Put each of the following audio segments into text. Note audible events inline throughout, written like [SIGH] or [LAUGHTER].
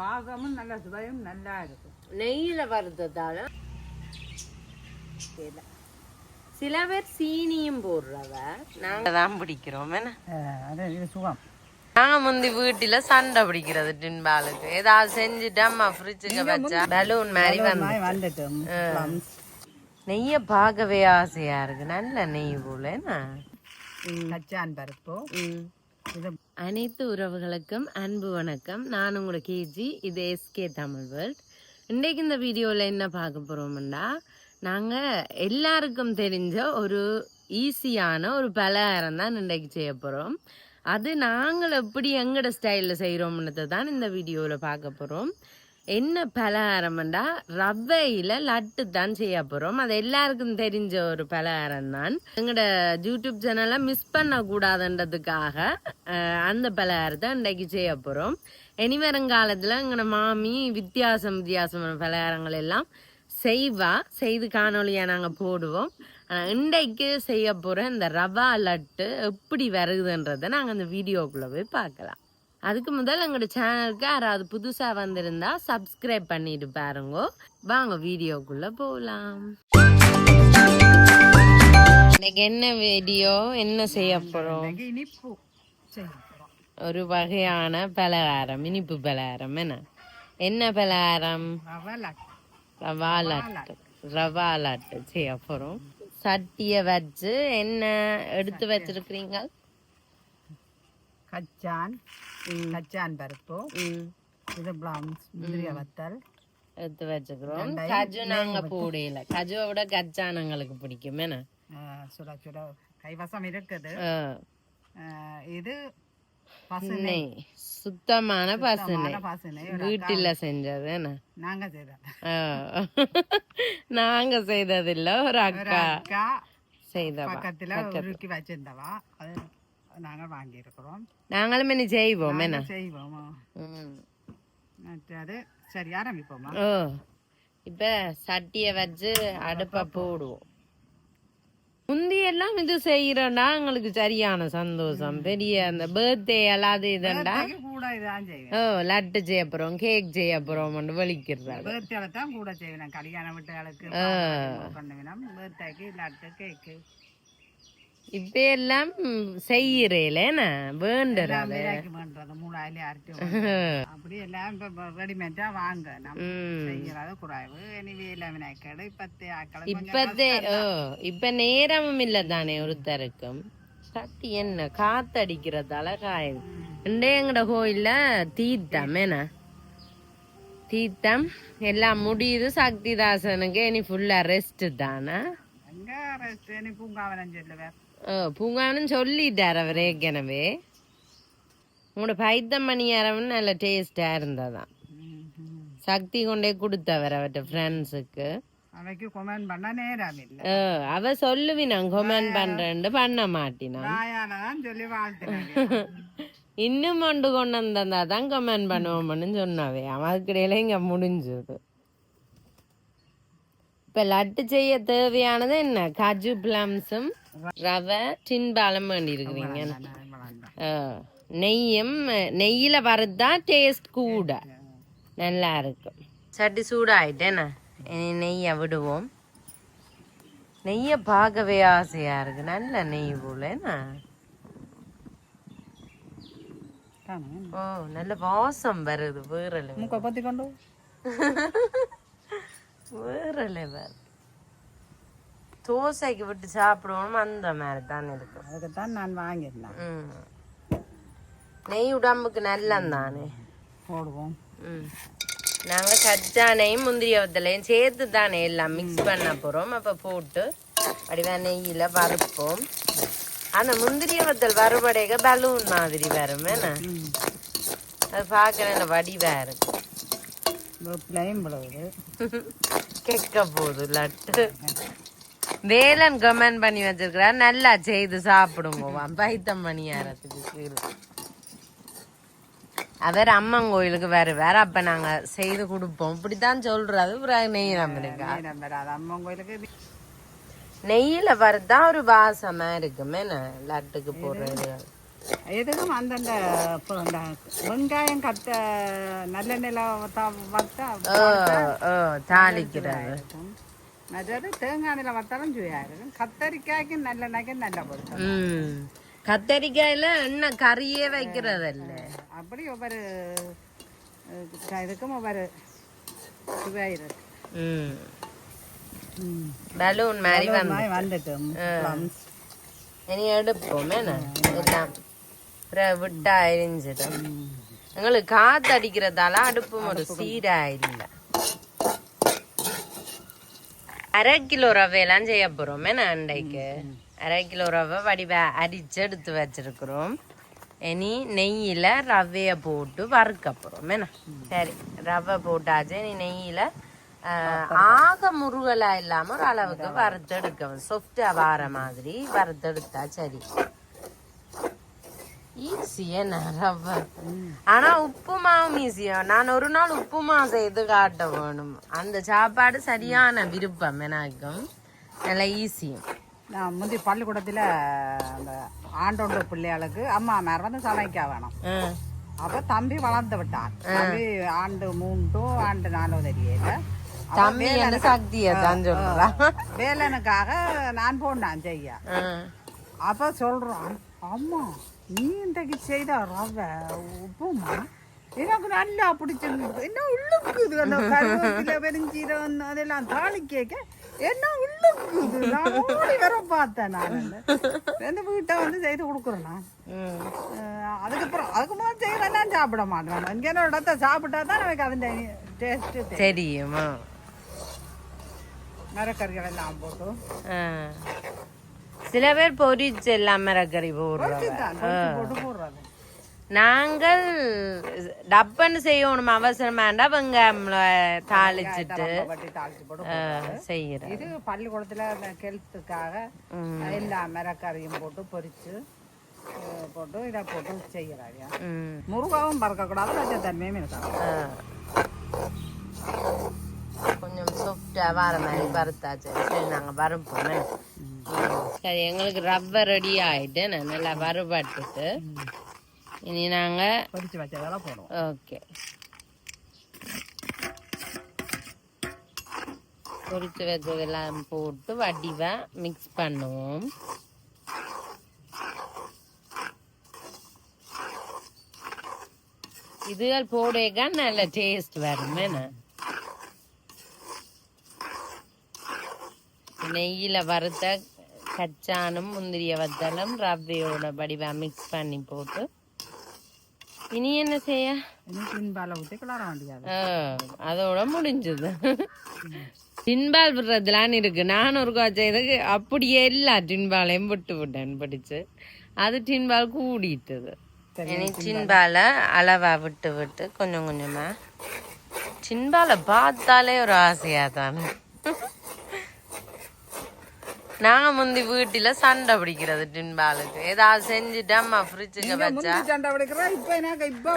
வாசமும் நல்ல சுவையும் நல்லா இருக்கும். நெய்யில வறுத்ததால. சில பேர் சீனியும் போடுறவ நாங்க தான் பிடிக்கிறோம் அது சுகம். நாங்க முந்தி வீட்டுல சண்டை பிடிக்கிறது டின்பாலுக்கு. ஏதாவது செஞ்சுட்டு அம்மா ஃப்ரிட்ஜுக்கு வச்சா பலூன் மாதிரி வந்து நெய்ய பார்க்கவே ஆசையா இருக்கு. நல்ல நெய் போல கச்சான் பருப்பு. இது அனைத்து உறவுகளுக்கும் அன்பு வணக்கம். நான் உங்களோட கேஜி இது எஸ்கே தமிழ் வேர்ல்ட். இன்றைக்கு இந்த வீடியோவில் என்ன பார்க்க போகிறோம்னா நாங்கள் எல்லாருக்கும் தெரிஞ்ச ஒரு ஈஸியான ஒரு பலகாரம் தான் இன்றைக்கு செய்ய போகிறோம் அது நாங்கள் எப்படி எங்களோட ஸ்டைலில் செய்கிறோம்ன்றதை தான் இந்த வீடியோவில் பார்க்க போகிறோம் என்ன பலகாரம்டா? ரவையில் லட்டு தான் செய்ய போகிறோம் அது எல்லாருக்கும் தெரிஞ்ச ஒரு பலகாரம் தான். எங்களோட யூடியூப் சேனலை மிஸ் பண்ணக்கூடாதுன்றதுக்காக அந்த பலகாரத்தை இன்றைக்கு செய்ய போகிறோம் இனி வருங்காலத்தில் எங்களோட மாமி வித்தியாசம் வித்தியாசமான பலகாரங்கள் எல்லாம் செய்வா. செய்து காணொலியாக நாங்கள் போடுவோம். இன்றைக்கு செய்ய போகிற இந்த ரவா லட்டு எப்படி வருதுன்றதை நாங்கள் அந்த வீடியோக்குள்ளே போய் பார்க்கலாம். அதுக்கு முதல் எங்களோட சேனலுக்கு யாராவது புதுசாக வந்திருந்தா சப்ஸ்கிரைப் பண்ணிட்டு பாருங்க. வாங்க வீடியோக்குள்ள போகலாம் இன்னைக்கு என்ன வீடியோ? என்ன செய்ய இன்னைக்கு இனிப்பு போகிறோம் ஒரு வகையான பலகாரம் இனிப்பு பலகாரம் என்ன? என்ன பலகாரம்? ரவை லட்டு. ரவா லட்டு. செய்ய போறோம். சட்டியை வச்சு என்ன எடுத்து வச்சிருக்கிறீங்க? கச்சான். கச்சான் பருப்பு இது பிளம்ஸ் முந்திரிய வத்தல் எடுத்து வச்சுக்கிறோம் கஜு நாங்க போடையில கஜுவை விட கச்சா எங்களுக்கு பிடிக்கும் என்ன சுட சுட கைவசம் இருக்குது இது பசுனை சுத்தமான பசுனை வீட்டுல செஞ்சது என்ன நாங்க செய்தோம் ஆ. நாங்க செய்ததில்ல ஒரு அக்கா செய்தவா பக்கத்துல வச்சிருந்தவா அது நாங்க வாங்கி இருக்கிறோம் நாங்களும் இனி செய்வோம் என்ன? செய்வோம். மற்றது சரி ஆரம்பிப்போமா? ஓ இப்ப சட்டிய வச்சு அடுப்ப போடுவோம். முந்தியெல்லாம் இது செய்யறோம்னா எங்களுக்கு சரியான சந்தோஷம். பெரிய அந்த பர்த்டே அல்லாது இதண்டா. ஓ லட்டு செய்ய போறோம் கேக் செய்ய போறோம் வலிக்கிறாங்க பேர்த்தியால தான் கூட செய்வேன். கல்யாண வீட்டுகளுக்கு பண்ணுவேன். பேர்த்தாக்கு லட்டு கேக்கு இப்ப எல்லாம் செய்யறேல என்ன? வேண்டுற எல்லாம் விலைக்கு பண்றது மூணாயிரம் அரைச்சி அப்படி எல்லாம் இப்ப ரெடிமேடா வாங்க. நம்ம. செய்யறது குறைவு. எனவே எல்லாம் விநாயகடு இப்பத்தே ஆக்களை இப்பதே ஓ இப்ப நேரமும் இல்ல தானே ஒருத்தருக்கும்? சட்டி என்ன? காத்தடிக்கிறதால காயுது இண்டே எங்கட கோயில்ல தீர்த்தம் என்ன? தீர்த்தம் எல்லாம் முடியுது. சக்திதாசனுக்கு இனி ஃபுல்லா ரெஸ்ட் தானே? ரெஸ்ட் நீ பூங்காவனம் சொல்லுவேன். ஓ பூங்காவனும் சொல்லிட்டார் அவர் ஏற்கனவே உங்களோட பைத்தம் மணியாரவன் நல்ல டேஸ்டா இருந்ததாம் சக்தி கொண்டே கொடுத்தவர் அவர்கிட்ட ஃப்ரெண்ட்ஸுக்கு அவைக்கு கொமெண்ட் பண்ண நேரம் இல்லை ஓ, அவ சொல்லுவினான் கொமெண்ட் பண்றேன்னு பண்ண மாட்டினான் தான் சொல்லி இன்னும் கொண்டு கொண்டு வந்தா தான் கமெண்ட் பண்ணுவோம்னு சொன்னாவே அவன் அதுக்கிடையில இங்க முடிஞ்சது இப்ப லட்டு செய்ய தேவையானது என்ன? காஜு பிளம்ஸும் ரவை டின்பாலம் வேண்டி இருக்கிறீங்க நெய்யும் நெய்யில வரதா டேஸ்ட் கூட. நல்லா இருக்கும். சட்டி சூடாயிட்டேண்ணா நெய்யை விடுவோம். நெய்யை பார்க்கவே ஆசையா இருக்கு. நல்ல நெய் போல என்ன? ஓ நல்ல வாசம் வருது வேற level. மூக்க பத்தி கொண்டு [LAUGHS] வேற லெவல் தோசைக்கு விட்டு சாப்பிடுவோம் அந்த மாதிரி தான் இருக்கும் அதுக்கு தான் நான் வாங்கியிருந்தேன். நெய் உடம்புக்கு நல்லம் தானே. போடுவோம். நாங்கள் கச்சானையும் முந்திரி வத்தலையும் சேர்த்து தானே எல்லாம் மிக்ஸ் பண்ண போகிறோம் அப்போ போட்டு வடிவா நெய்யில் வறுப்போம். அந்த முந்திரி வத்தல் வறுபடைக பலூன் மாதிரி வரும் அது பார்க்க நல்ல வடிவாக இருக்கும் கெக்க போகுது லட்டு வேலன் கமெண்ட் பண்ணி வச்சிருக்கிறார். நல்லா செய்து சாப்பிடுங்க பைத்தம் மணியாரத்துக்கு அவர் அம்மன் கோயிலுக்கு வருவார். அப்ப நாங்க செய்து கொடுப்போம். இப்படித்தான் சொல்றாரு. பிறகு நெய் நம்பருக்கா அம்மன் கோயிலுக்கு நெய்யில வறுத்தா ஒரு வாசமா இருக்கும். லட்டுக்கு போடுறது. எதுக்கும் அந்தந்த வெங்காயம் கத்த நல்ல நில தாளிக்கிறது. மற்றது தேங்காய் நில வத்தாலும் சுவையாக இருக்கும் கத்தரிக்காய்க்கு நல்லெண்ணெய்க்கு நல்ல பொருத்தம். கத்தரிக்காயில என்ன கறியே வைக்கிறது இல்ல அப்படி ஒவ்வொரு இதுக்கும் ஒவ்வொரு சுவையாக இருக்கு ம். பலூன் மாதிரி வந்து மாதிரி வந்துட்டு. plums. இனி எடுப்போம் என்ன? எல்லாம் விட்டா எரிஞ்சிடும் எங்களுக்கு காத்து அடிக்கிறதால அடுப்பும் ஒரு சீரா அரை கிலோ ரவையெல்லாம் செய்ய போறோம் என்ன அண்டைக்கு அரை கிலோ ரவை வடிவ அரிச்சு எடுத்து வச்சிருக்கிறோம் இனி நெய்யில ரவைய போட்டு வறுக்க போறோம் என்ன சரி ரவை போட்டாச்சு இனி நெய்யில ஆஹ், ஆக முருகலாக இல்லாம ஒரு அளவுக்கு வறுத்து எடுக்கணும் வார மாதிரி வறுத்தெடுத்தா சரி ஈஸி என்ன ரவை ஆனா உப்புமாவும் ஈஸியா நான் ஒரு நாள் உப்புமா செய்து காட்ட வேணும் அந்த சாப்பாடு சரியான விருப்பம் எனக்கும் நல்லா ஈஸியும் நான் முந்தி பள்ளிக்கூடத்தில் அந்த ஆண்டோன்ற பிள்ளைகளுக்கு அம்மா மேர் வந்து சமைக்க வேணும் அப்ப தம்பி வளர்ந்து விட்டான் தம்பி ஆண்டு மூன்று ஆண்டு நாலு தெரியல தம்பி என்ன சக்தியை தான் வேலனுக்காக நான் போனான் செய்ய அப்ப சொல்றான் அம்மா நீ இன்றைக்கு செய்த ரவை உப்புமா? எனக்கு நல்லா பிடிச்சிருந்தது. என்ன உள்ளுக்குது அந்த கருவேப்பிலை பெருஞ்சீரம் அதெல்லாம் தாளி கேட்க என்ன உள்ளுக்குது நான் ஓடி வர பார்த்தேன் நான். இந்த வீட்டை வந்து செய்து கொடுக்குறேன்? நான் அதுக்கப்புறம் அதுக்கு முதல் செய்யலாம் சாப்பிட மாட்டேன். இங்கே இடத்த சாப்பிட்டா தான் எனக்கு அதன் டேஸ்ட்டு தெரியுமா. மரக்கறிகள் எல்லாம் போட்டு. சில பேர் பொரிச்சு எல்லாம் மிரக்கறி போடுறோம் நாங்கள் டப்பன்னு செய்யணும் அவசரமாண்டா வெங்காயம் தாளிச்சிட்டு செய்யறேன் இது பள்ளிக்கூடத்துல அந்த கெல்த்துக்காக எல்லா மரக்கறியும் போட்டு பொரிச்சு போட்டு இதை போட்டு செய்கிறாங்க ம். முருகாவும் பறக்கக்கூடாது பச்சைத்தன்மையும் இருக்காது. ஆ. கொஞ்சம் சாஃப்டா வர மாதிரி வறுத்தாச்சு சரி நாங்க வறுப்போம் சரி எங்களுக்கு ரப்பர் ரெடி ஆயிட்டு நான் நல்லா வறுபட்டுட்டு இனி நாங்க பொரிச்சு வச்சதெல்லாம் போடுவோம். ஓகே. பொரிச்சு வச்சதெல்லாம் போட்டு வடிவா மிக்ஸ் பண்ணுவோம். இதுகள் போடேக்கா நல்ல டேஸ்ட் வரும் என்ன? நெய்யில வறுத்த கச்சானும் முந்திரிய வத்தலும் ரவ்வையோட வடிவா மிக்ஸ் பண்ணி போட்டு. இனி என்ன செய்ய? அதோட முடிஞ்சது. டின்பால் விடுறதுலான்னு இருக்கு. நான் ஒரு செய்தது அப்படியே எல்லா டின்பாலையும் விட்டு விட்டேன் படிச்சு. அது டின்பால் கூடிட்டது. இனி டின்பாலை அளவா விட்டு விட்டு கொஞ்சம் கொஞ்சமா. டின்பாலை பார்த்தாலே ஒரு ஆசையா தானே நாங்க முந்தி வீட்டுல சண்டை பிடிக்கிறது டின்பாலுக்கு ஏதாவது செஞ்சுட்டு அம்மா ஃப்ரிட்ஜுக்கு வச்சா முந்தி சண்டை பிடிக்கிறோம் இப்போ இப்போ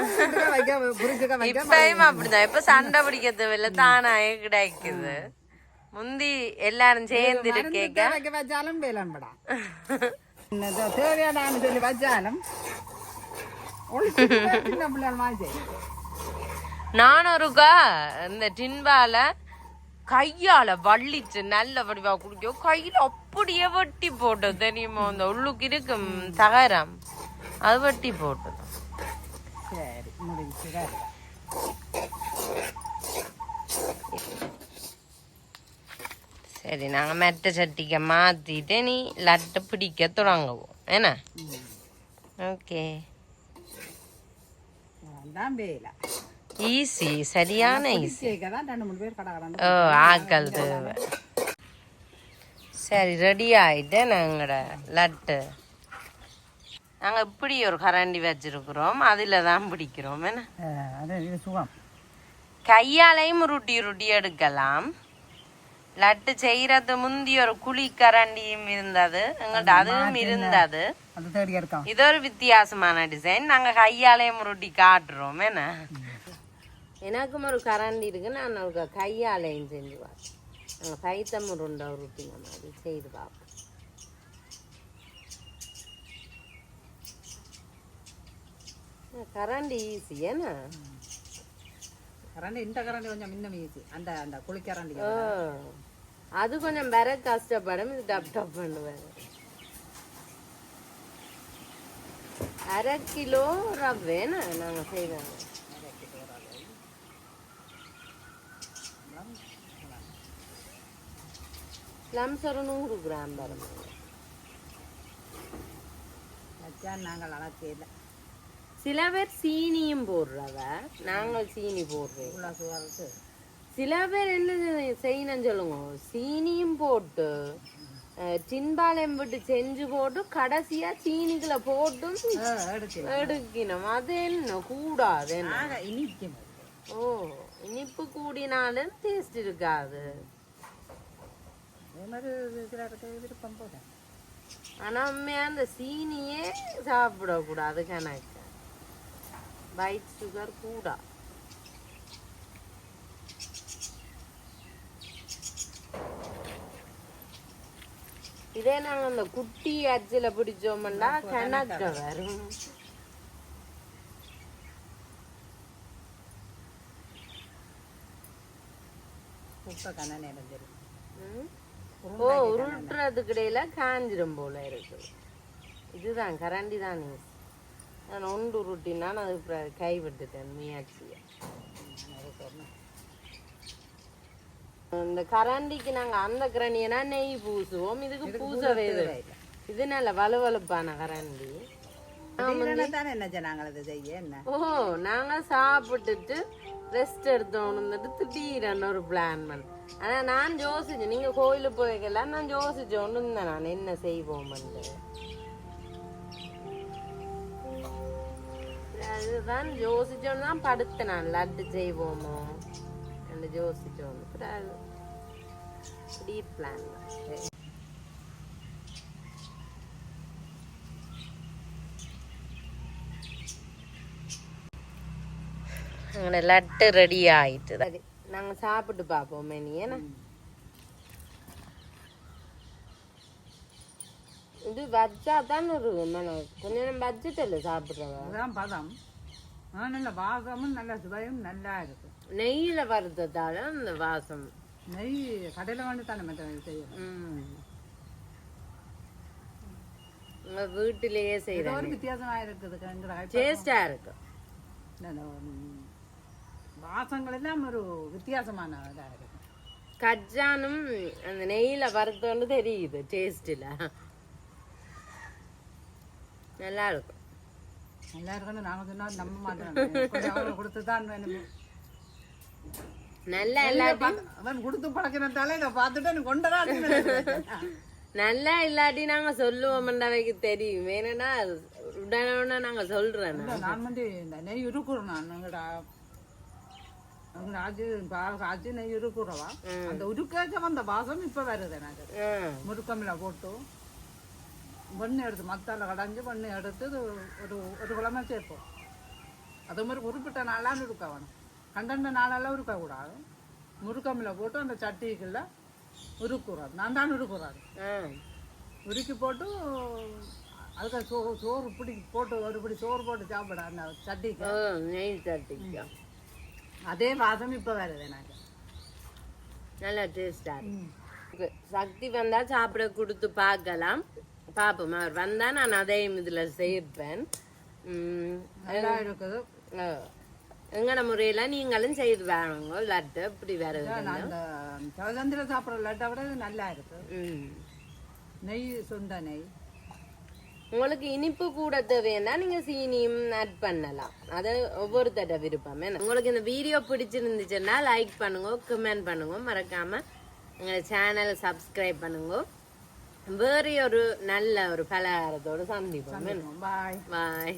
இப்பயும் அப்படிதான் இப்ப சண்டை பிடிக்கிறது இல்ல தானாயே கிடைக்குது. முந்தி எல்லாரும் சேர்ந்து இருக்கேக்க. வச்சாலும் வேலம்படா தேவையாடான்னு சொல்லி வச்சாலும். [LAUGHS] நான் ஒருக்கா இந்த டின்பால கையால வள்ளிச்சு நல்ல வடிவா குடிக்கும் கையில அப்படியே வெட்டி போட்டது. தெரியுமா? அந்த உள்ளுக்கு இருக்கும் தகரம். அது வெட்டி போட்டது. சரி முடிஞ்சு சரி. சரி நாங்க மெட்ட சட்டிக்க மாத்திட்டு நீ லட்டு பிடிக்க தொடங்குவோம். என்ன? ஓகே. வேலை. ஈஸி சரியான ஈஸி ஓ ஆக்கள் தேவை. சரி ரெடி ஆயிட்டு நாங்களோட லட்டு. நாங்க இப்படி ஒரு கரண்டி வச்சிருக்கிறோம். அதுல தான் பிடிக்கிறோம். என்ன? சுகம். கையாலையும் உருட்டி உருட்டி எடுக்கலாம். லட்டு செய்யறது முந்தி ஒரு குழி கரண்டியும் இருந்தது. எங்கள்கிட்ட அதுவும் இருந்தது. இது ஒரு வித்தியாசமான டிசைன் நாங்க கையாலையும் உருட்டி காட்டுறோம். என்ன? எனக்கும் ஒரு கரண்டி இருக்கு. நான் ஒரு கையாலையும் செஞ்சு பார்ப்பேன் நாங்கள் பைத்தம் உருண்டை உருட்டின மாதிரி செய்து பார்ப்போம். கரண்ட் ஈஸி ஏன்னா கரண்டி இந்த கரண்டி கொஞ்சம் இன்னும் ஈஸி. அந்த அந்த குளிக்கரண்டி அது கொஞ்சம் வேற கஷ்டப்படும். இது டப் டப் பண்ணுவேன் அரை கிலோ ரவ்வேன்னு நாங்கள் செய்வோம் லம்ஸ் ஒரு நூறு கிராம் வரும் வச்சான் நாங்கள் அழைச்சியில் சில பேர் சீனியும் போடுறவ நாங்கள் சீனி போடுறோம் சில பேர் என்ன செய்- செய்யணும் சொல்லுங்க சீனியும் போட்டு டின்பாளையம் விட்டு செஞ்சு போட்டு கடைசியா சீனிக்குள்ள போட்டும் எடுக்கணும் அது என்ன கூடாது ஓ இனிப்பு கூடினாலும் டேஸ்ட் இருக்காது அதே மாதிரி விருப்பம் போல. அந்த சீனியே சாப்பிடக்கூடாது கணக்கு. ஒயிட் சுகர் கூடா. இதே நாங்க அந்த குட்டி அச்சில பிடிச்சோம்னா கணக்க வரும். உப்பை கண்ண நேரம் தெரியும்? ம். ஓ உருட்டுறதுக்கு இடையில காஞ்சிரும் போல இருக்கு. இதுதான் கரண்டி தான் நான் ஒன்று உருட்டினா நான் அது அப்புறம் கை விட்டுட்டேன் முயற்சியை இந்த கரண்டிக்கு நாங்க அந்த கரண்டினா நெய் பூசுவோம். இதுக்கு பூசவே இது நல்ல வலுவலுப்பான கரண்டி. நாங்க சாப்பிட்டுட்டு ரெஸ்ட் எடுத்தோம்னுட்டு திடீரென்னு ஒரு பிளான் பண்ண. ஆனா நான் யோசிச்சேன். நீங்க கோயிலுக்கு போய்க்கலாம் நான் யோசிச்சோன்னு இருந்தேன் நான். என்ன செய்வோம்னு அதுதான் யோசிச்சோன்னு தான் படுத்தேன் நான். லட்டு செய்வோமோ என்று யோசிச்சோன்னு. பிளான் லட்டு ரெடி ஆயிட்டு சரி நாங்கள் சாப்பிட்டு பார்ப்போம் மெனி ஏன்னா இது வச்சா தான் ஒரு மனம் கொஞ்ச நேரம் வச்சுட்டு இல்லை சாப்பிட்றவ அதுதான் பதம் ஆ, நல்ல வாசமும் நல்ல சுவையும் நல்லா இருக்கு நெய்யில் வறுத்ததால அந்த வாசம் நெய் கடையில் வந்து தானே மற்ற செய்யணும் வீட்டிலேயே இது செய்கிறேன் ஒரு வித்தியாசமா இருக்குது டேஸ்டாக இருக்கு இந்த, ம், வாசங்கள் எல்லாம் ஒரு வித்தியாசமான இதாக இருக்கு. கஜானும் அந்த நெய்யில வறுத்தோன்னு தெரியுது டேஸ்டில் நல்லா இருக்கும் நல்லா இருக்குன்னு நாங்கள் சொன்னால் நம்ப மாட்டோம் கொடுத்து தான் வேணும். நல்லா இல்லாட்டி அவன் கொடுத்து பழக்கினதால இதை பார்த்துட்டு கொண்டதான் நல்லா இல்லாட்டி நாங்க சொல்லுவோம்டாவைக்கு தெரியும். ஏன்னா உடனே நாங்க சொல்றேன் நான். வந்து இந்த நெய் இருக்குறோம் நான். எங்கட இருக்குறவா அந்த உருக்காச்சும் அந்த வாசம் இப்போ வருது எனக்கு ஆ, முருக்கமில் போட்டு வெண்ணை எடுத்து மத்தால கடைஞ்சி வெண்ணை எடுத்து இது ஒரு ஒரு கிழமை சேர்ப்போம் அதே மாதிரி குறிப்பிட்ட நாளான்னு இருக்க வேணும் கண்டண்ட நாளெல்லாம் இருக்கக்கூடாது முருக்கமில் போட்டு அந்த சட்டிக்குள்ள உருக்குறாது நான் தான் உருக்குறாது. உருக்கி போட்டு அதுக்கு சோறு சோறு பிடி போட்டு ஒரு பிடி சோறு போட்டு சாப்பிட அந்த சட்டிக்கு நெய் தட்டிக்கும் அதே வாசம் இப்போ வருது எனக்கு. நல்லா டேஸ்டா இருக்கு. சக்தி வந்தா சாப்பிட கொடுத்து பார்க்கலாம். பாப்போம் அவர் வந்தா நான் அதையும் இதுல சேர்ப்பேன். நல்லா இருக்குது. எங்கட முறையில நீங்களும் செய்து வாங்க லட்டு இப்படி வருது. அந்த சுதந்திரம் சாப்பிட்ற லட்டை விட நல்லா இருக்கு. நெய் சுண்ட நெய். உங்களுக்கு இனிப்பு கூட தேவைன்னா நீங்க சீனியும் ஆட் பண்ணலாம். அது ஒவ்வொருத்தட்ட விருப்பம். என்ன? உங்களுக்கு இந்த வீடியோ பிடிச்சிருந்துச்சுன்னா லைக் பண்ணுங்க கமெண்ட் பண்ணுங்க. மறக்காம எங்க சேனலை சப்ஸ்கிரைப் பண்ணுங்க. வேற ஒரு நல்ல ஒரு பலகாரத்தோட சந்திப்போம். பாய் பாய்